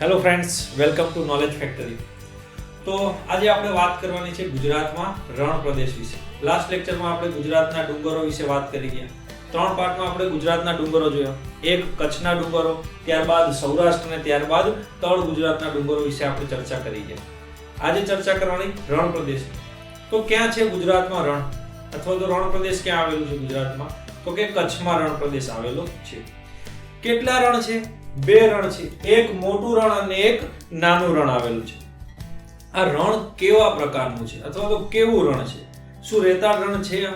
Hello friends welcome to knowledge factory તો આજે આપણે વાત કરવાની છે ગુજરાતમાં રણ પ્રદેશ વિશે. લાસ્ટ લેક્ચરમાં આપણે ગુજરાતના ડુંગરો વિશે વાત કરી ગયા. ત્રણ પાર્ટમાં આપણે ગુજરાતના ડુંગરો જોયા. એક કચ્છના ડુંગરો, ત્યારબાદ સૌરાષ્ટ્ર અને ત્યારબાદ તળ ગુજરાતના ડુંગરો વિશે આપણે ચર્ચા કરી ગયા. આજે ચર્ચા કરવાની રણ પ્રદેશ. તો ક્યાં છે ગુજરાતમાં રણ? અથવા તો રણ પ્રદેશ ક્યાં આવેલું છે ગુજરાતમાં? તો કે કચ્છમાં રણ પ્રદેશ આવેલો છે. કેટલા રણ છે? બે રણ છે. એક મોટું રણ અને એક નાનું રણ આવેલું છે. આ રણ કેવા પ્રકારનું છે? અથવા તો કેવું રણ છે? શું રેતાળ રણ છે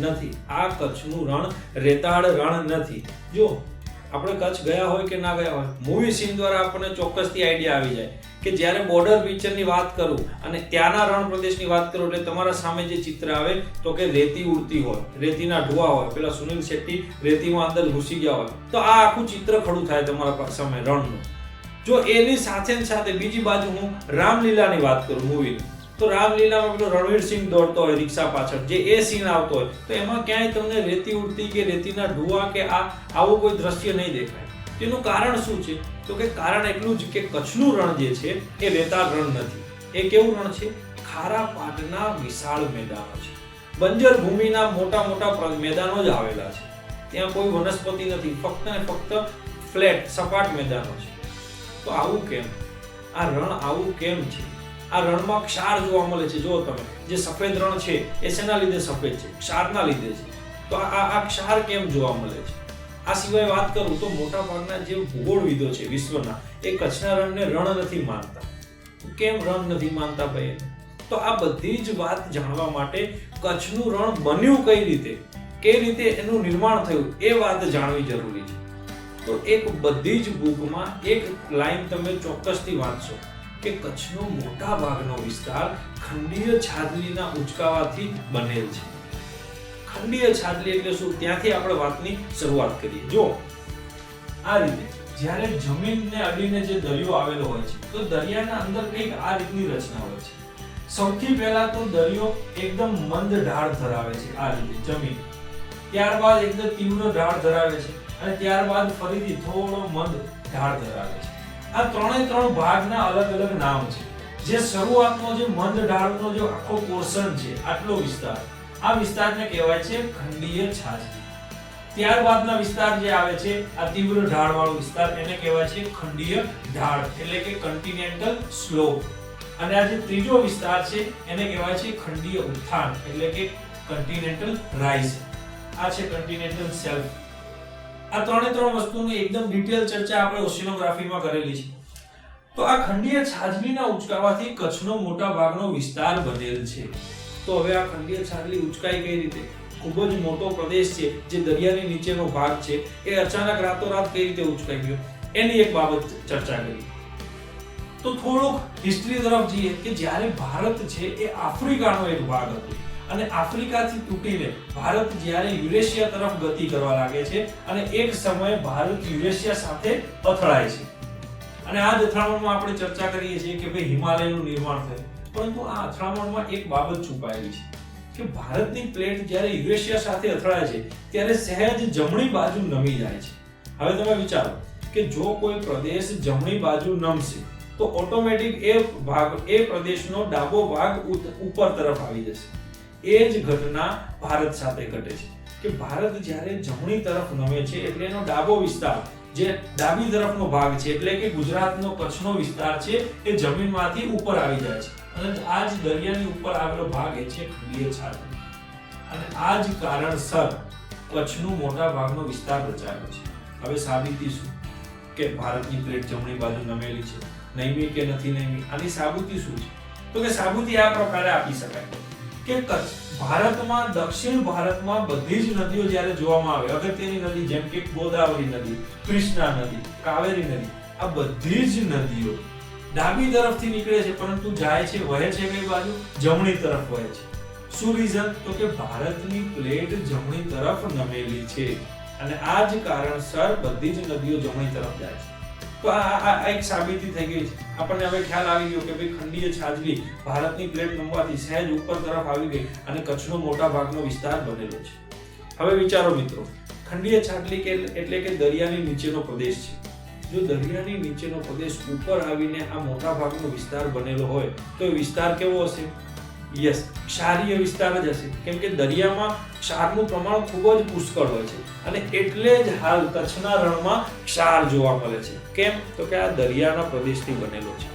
નથી. આ કચ્છનું રણ રેતાળ રણ નથી. જો, આપણે કચ્છ ગયા હોય કે ના ગયા હોય મૂવી સીન દ્વારા આપણને ચોક્કસથી આઈડિયા આવી જાય. કે જ્યારે બોર્ડર પિક્ચરની વાત કરું અને ત્યાંના રણ પ્રદેશની વાત કરું એટલે તમારા સામે જે ચિત્ર આવે તો કે રેતી ઉડતી હોય, રેતીના ઢોવા હોય, પેલા સુનિલ શેટ્ટી રેતીમાં અંદર ઘૂસી ગયા હોય, તો આ આખું ચિત્ર ખડું થાય તમારા સામે રણનું. જો એની સાથે સાથે બીજી બાજુ હું રામલીલાની વાત કરું મૂવીની તો રામલીલામાં પેલો રણવીર સિંહ દોડતો હોય રિક્ષા પાછળ, જે એ સીન આવતો હોય, તો એમાં ક્યાંય તમને રેતી ઉડતી કે રેતીના ઢુવા કે આ, આવું કોઈ દ્રશ્ય નહીં દેખાય. તેનું કારણ શું છે? તો કે કારણ એટલું જ કે કચ્છનું રણ જે છે, એ રેતાળ રણ નથી. એ કેવું રણ છે? ખારા પાટના વિશાળ મેદાનો છે. બંજર ભૂમિના મોટા મોટા મેદાનો જ આવેલા છે. ત્યાં કોઈ વનસ્પતિ નથી. ફક્ત ને ફક્ત ફ્લેટ, સપાટ મેદાનો છે. તો આવું કેમ? આ રણ આવું કેમ છે? આ રણમાં ક્ષાર જોવા મળે છે. જો તમે, જે સફેદ રણ છે એ શેના લીધે સફેદ છે, ક્ષારના લીધે છે. તો આ- આ ક્ષાર કેમ જોવા મળે છે? આ સિવાય વાત કરું તો મોટા ભાગના જે ભૂગોળવિદો છે વિશ્વના, એ કચ્છના રણને રણ નથી માનતા. કેમ રણ નથી માનતા ભાઈ? તો આ બધી જ વાત જાણવા માટે કચ્છનું રણ બન્યું કઈ રીતે? કઈ રીતે એનું નિર્માણ થયું? એ વાત જાણવી જરૂરી છે. તો એક બધી જ બુકમાં એક લાઈન તમે ચોક્કસથી વાંચશો કે કચ્છનો મોટા ભાગનો વિસ્તાર ખંડીય છાજલીના ઉચકાવાથી બનેલ છે. ખંડીય છાજલી એટલે શું? ત્યાંથી આપણે વાતની શરૂઆત કરીએ. જો, આ રીતે જ્યારે જમીનને અડીને જે દરિયો આવેલો હોય છે, તો દરિયાના અંદર કંઈક આ રીતની રચના હોય છે. સૌથી પહેલા તો દરિયો એકદમ મંદ ઢાળ ધરાવે છે આ રીતે જમીન. ત્યારબાદ એકદમ તીવ્ર ઢાળ ધરાવે છે અને ત્યારબાદ ફરીથી થોડો મંદ ઢાળ ધરાવે છે. આ ત્રણે ત્રણ ભાગના અલગ અલગ નામ છે. જે શરૂઆતનો જે મંદ ઢાળનો જે આખો પોર્શન છે, આટલો વિસ્તાર. આ વિસ્તારને કહેવાય છે ખંડીય છાજલી. ત્યારબાદના વિસ્તાર જે આવે છે, આ તીવ્ર ઢાળ વિસ્તાર એને કહેવાય છે ખંડીય ઢાળ, એટલે કે કન્ટિનેન્ટલ સ્લોપ અને આ જે ત્રીજો વિસ્તાર છે, એને કહેવાય છે ખંડીય ઉત્થાન, એટલે કે કન્ટિનેન્ટલ રાઇઝ આ છે કન્ટિનેન્ટલ સેલ્ફ આ ત્રણે ત્રણ વસ્તુની એકદમ ડિટેલ ચર્ચા આપણે ઓશિનોગ્રાફીમાં કરેલી છે. તો આ ખંડીય છાજલીના ઉચકાવાથી કચ્છનો મોટા ભાગનો વિસ્તાર બનેલ છે. તો હવે આ ખંડીય છાજલી ઉચકાઈ કઈ રીતે. ખૂબ જ મોટો પ્રદેશ છે, જે દરિયાની નીચેનો ભાગ છે. એ અચાનક રાતોરાત કઈ રીતે ઉચકાઈ ગયો? એની એક બાબત ચર્ચા કરી. તો થોડુંક હિસ્ટ્રી તરફ જઈએ કે જ્યારે ભારત છે એ આફ્રિકાનો એક ભાગ હતો. અને આફ્રિકાથી તૂટીને ભારત જ્યારે યુરેશિયા તરફ ગતિ કરવા લાગે છે અને એક સમયે ભારત યુરેશિયા સાથે અથડાય છે. અને આ જ અથડામણમાં આપણે ચર્ચા કરીએ છીએ કે ભાઈ હિમાલયનું નિર્માણ થયું. પરંતુ આ અથડામણમાં એક બાબત છુપાયેલી છે કે ભારતની પ્લેટ જ્યારે યુરેશિયા સાથે અથડાય છે, ત્યારે સહેજ જમણી બાજુ નમી જાય છે. હવે તમે વિચારો કે જો કોઈ પ્રદેશ જમણી બાજુ નમશે, તો ઓટોમેટિક એ ભાગ, એ પ્રદેશનો ડાબો ભાગ ઉપર તરફ આવી જશે. એ જ ઘટના ભારત સાથે ઘટે છે કે ભારત જ્યારે જમણી તરફ નમે છે, એટલે એનો ડાબો વિસ્તાર જે ડાબી તરફનો ભાગ છે, એટલે કે ગુજરાતનો કચ્છનો વિસ્તાર છે, એ જમીનમાંથી ઉપર આવી જાય છે. અને આ દરિયાની ઉપર આવેલો ભાગ એ છે ખંડીય છાજલી અને આ કારણસર કચ્છનું મોટા ભાગનો વિસ્તાર રચાયો છે. હવે સાબિતી શું કે ભારતની પ્લેટ જમણી બાજુ નમેલી છે. નૈમી કે નથી નૈમી? આની સાબુતી શું છે? તો કે સાબુતી આ પ્રકારે આપી શકાય કે કચ્છ ભારતમાં, દક્ષિણ ભારતમાં બધી જ નદીઓ જ્યારે જોવામાં આવે, અગત્યની નદી જેમ કે ગોદાવરી નદી, કૃષ્ણા નદી, કાવેરી નદી, આ બધી જ નદીઓ ડાબી તરફથી નીકળે છે, પરંતુ જાય છે, વહે છે કઈ બાજુ, જમણી તરફ વહે છે. શું રીઝન તો કે ભારતની પ્લેટ જમણી તરફ નમેલી છે અને આ જ કારણસર બધી જ નદીઓ જમણી તરફ જાય છે. તો આ એક સાબિતી થઈ ગઈ છે. આપણને હવે ખ્યાલ આવી ગયો કે ભાઈ ખંડીય છાજલી ભારતની પ્લેટ નમવાથી સહેજ ઉપર તરફ આવી ગઈ અને કચ્છનો મોટા ભાગનો વિસ્તાર બનેલો છે. હવે વિચારો મિત્રો, ખંડીય છાજલી કે એટલે કે દરિયાની નીચેનો પ્રદેશ છે. જો દરિયાની નીચેનો પ્રદેશ ઉપર આવીને આ મોટા ભાગનો વિસ્તાર બનેલો હોય, તો એ વિસ્તાર કેવો હશે? યસ ક્ષારીય વિસ્તાર જ હશે. કેમ કે દરિયામાં ક્ષારનું પ્રમાણ ખૂબ જ પુષ્કળ હોય છે અને એટલે જ હાલ કચ્છના રણમાં ક્ષાર જોવા મળે છે. કેમ? તો કે આ દરિયાના પ્રદેશથી બનેલો છે.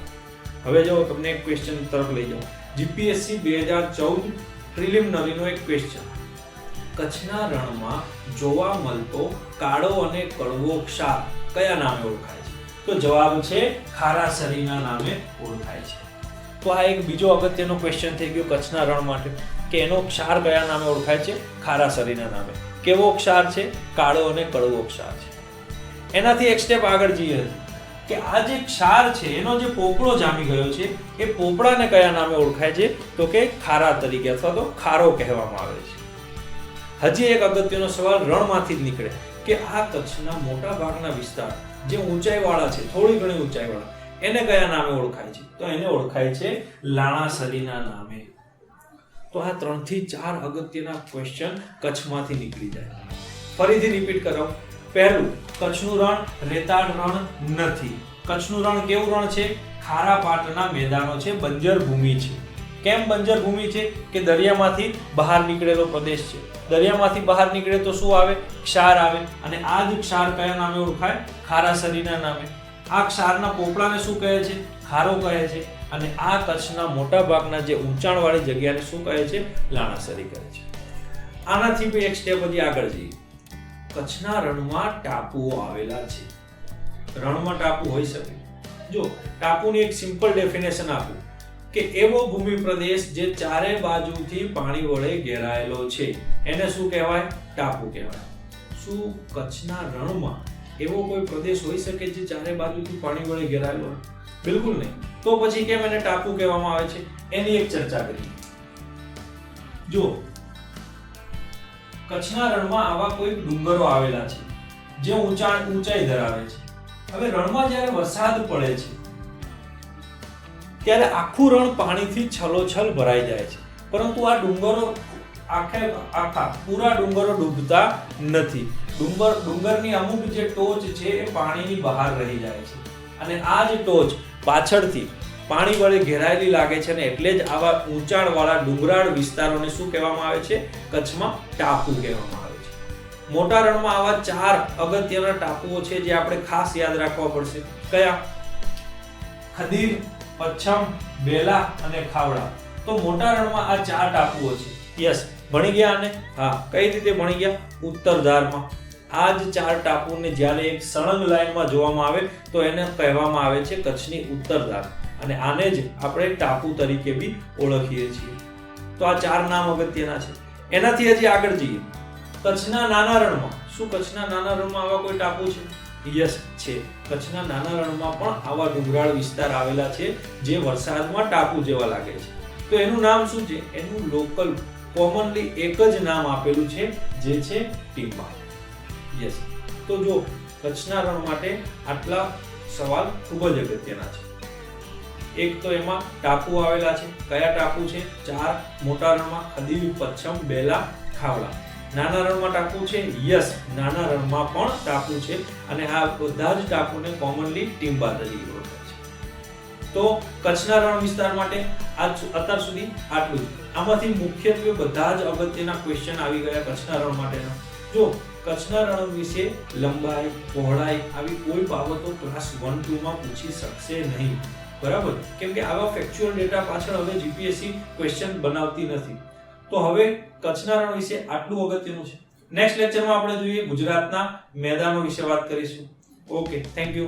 હવે જો તમને એક ક્વેશ્ચન તરફ લઈ જાઉં. જીપીએસસી બે હજાર ચૌદ પ્રિલિમિનરીનો એક ક્વેશ્ચન કચ્છના રણમાં જોવા મળતો કાળો અને કડવો ક્ષાર કયા નામે ઓળખાય છે? તો જવાબ છે ખારાસરીના નામે ઓળખાય છે. તો આ એક બીજો અગત્યનો ક્વેશ્ચન થઈ ગયો કચ્છના રણ માટે. કે એનો ક્ષાર કયા નામે ઓળખાય છે? ખારાસરીના નામે. કેવો ક્ષાર છે? કાળો અને કડવો ક્ષાર છે. એનાથી એક સ્ટેપ આગળ જઈએ. કે આ જે ક્ષાર છે, એનો જે પોપડો જામી ગયો છે, એ પોપડાને કયા નામે ઓળખાય છે? તો કે ખારા તરીકે અથવા તો ખારો કહેવામાં આવે છે. હજી એક અગત્યનો સવાલ રણમાંથી જ નીકળે કે આ કચ્છના મોટા ભાગના વિસ્તાર જે ઊંચાઈવાળા છે, થોડી ઘણી ઊંચાઈવાળા, એને કયા નામે ઓળખાય છે? તો એને ઓળખાય છે લાણાસરીના નામે. તો આ ત્રણથી ચાર અગત્યના ક્વેશ્ચન કચ્છમાંથી નીકળી જાય. ફરીથી રિપીટ કરો. પહેલું, કચ્છનું રણ રેતાળ રણ નથી. કચ્છનું રણ કેવું રણ છે? ખારા પાટના મેદાનો છે, બંજર ભૂમિ છે. કેમ બંજર ભૂમિ છે કે દરિયામાંથી બહાર નીકળેલો પ્રદેશ છે? દરિયામાંથી બહાર નીકળે તો શું આવે? ક્ષાર આવે. અને આ જ ક્ષાર કયા નામે ઓળખાય? ખારાસરીના નામે. આ ક્ષારના પોપડાને શું કહે છે? ખારો કહે છે. અને આ કચ્છના મોટા ભાગના જે ઊંચાણવાળી જગ્યાને શું કહે છે? લાણાસરી કહે છે. આનાથી બી એક સ્ટેપ હજી આગળ જઈએ. કચ્છના રણમાં ટાપુઓ આવેલા છે. રણમાં ટાપુ હોઈ શકે. જો, ટાપુની એક સિમ્પલ ડેફિનેશન આપું. કે એવો ભૂમિ પ્રદેશ જે ચારે બાજુથી પાણી વડે ઘેરાયેલો છે. એને શું કહેવાય? ટાપુ કહેવાય. શું કચ્છના રણમાં એવો કોઈ પ્રદેશ હોઈ શકે જે ચારે બાજુથી પાણી વડે ઘેરાયેલો? બિલકુલ નહીં. તો પછી કેમ એને ટાપુ કહેવામાં આવે છે? એની એક ચર્ચા કરી જો, કચ્છના રણમાં આવા કોઈ ડુંગરો આવેલા છે, જે ઊંચા ઊંચાઈ ધરાવે છે. હવે રણમાં જ્યારે વરસાદ પડે છે ત્યારે આખું રણ પાણીથી છલોછલ ભરાઈ જાય છે. પરંતુ આ ડુંગરો આખે આખા પૂરા ડુંગરો ડૂબતા નથી. ડુંગર ડુંગરની અમુક જે ટોચ છે એ પાણીની બહાર રહી જાય છે. અને આ જ ટોચ પાછળથી પાણી વડે ઘેરાયેલી લાગે છે અને એટલે જ આવા ઊંચાણવાળા ડુંગરાળ વિસ્તારોને શું કહેવામાં આવે છે? કચ્છમાં ટાપુ કહેવામાં આવે છે. મોટા રણમાં આવા ચાર અગત્યના ટાપુઓ છે જે આપણે ખાસ યાદ રાખવા પડશે. કયા? ખદીર પચ્છમ, બેલા અને ખાવડા. તો મોટા રણમાં આ ચાર ટાપુઓ છે. યસ, ભણી ગયા અને હા, કઈ રીતે ભણી ગયા? ઉત્તર ધારમાં. આ જ ચાર ટાપુને જ્યારે એક સળંગ લાઈનમાં જોવામાં આવે, તો એને કહેવામાં આવે છે કચ્છની ઉત્તર ધાર. અને આને જ આપણે ટાપુ તરીકે બી ઓળખીએ છીએ. તો આ ચાર નામ અગત્યના છે. એનાથી હજી આગળ જઈએ. કચ્છના નાના રણમાં. શું કચ્છના નાના રણમાં આવા કોઈ ટાપુ છે? યસ છે. કચ્છના નાના રણમાં પણ આવા ડુંગરાળ વિસ્તાર આવેલા છે, જે વરસાદમાં ટાપુ જેવા લાગે છે. તો એનું નામ શું છે? એનું લોકલ કોમનલી એક જ નામ આપેલું છે, જે છે ટીમ્બા યસ તો જો કચ્છના રણ માટે આટલા સવાલ ખૂબ જ અગત્યના છે. એક તો એમાં ટાપુ આવેલા છે. કયા ટાપુ છે? ચાર મોટા રણમાં, ખદીવ, પચ્છમ, બેલા, ખાવડા. નાના રણમાં ટાપુ છે, યસ, નાના રણમાં પણ ટાપુ છે અને આ બધા જ ટાપુને કોમનલી ટીમ્બા તરીકે ઓળખાય છે. તો કચ્છના રણ વિસ્તાર માટે આજ અત્યાર સુધી આટલું આમાંથી મુખ્યત્વે બધા જ અગત્યના ક્વેશ્ચન આવી ગયા કચ્છના રણ માટેના. જો કચ્છના રણ વિશે લંબાઈ, પહોળાઈ આવી કોઈ બાબતો ક્લાસ વન ટુમાં પૂછી શકશે નહીં. બરાબર? કેમ કે આવા ફેક્ચ્યુઅલ ડેટા પાછળ હવે જીપીએસસી ક્વેશ્ચન બનાવતી નથી. તો હવે કચ્છના રણ વિશે આટલું અગત્યનું છે. નેક્સ્ટ લેક્ચરમાં આપણે જોઈએ ગુજરાતના મેદાનો વિશે વાત કરીશું. Okay thank you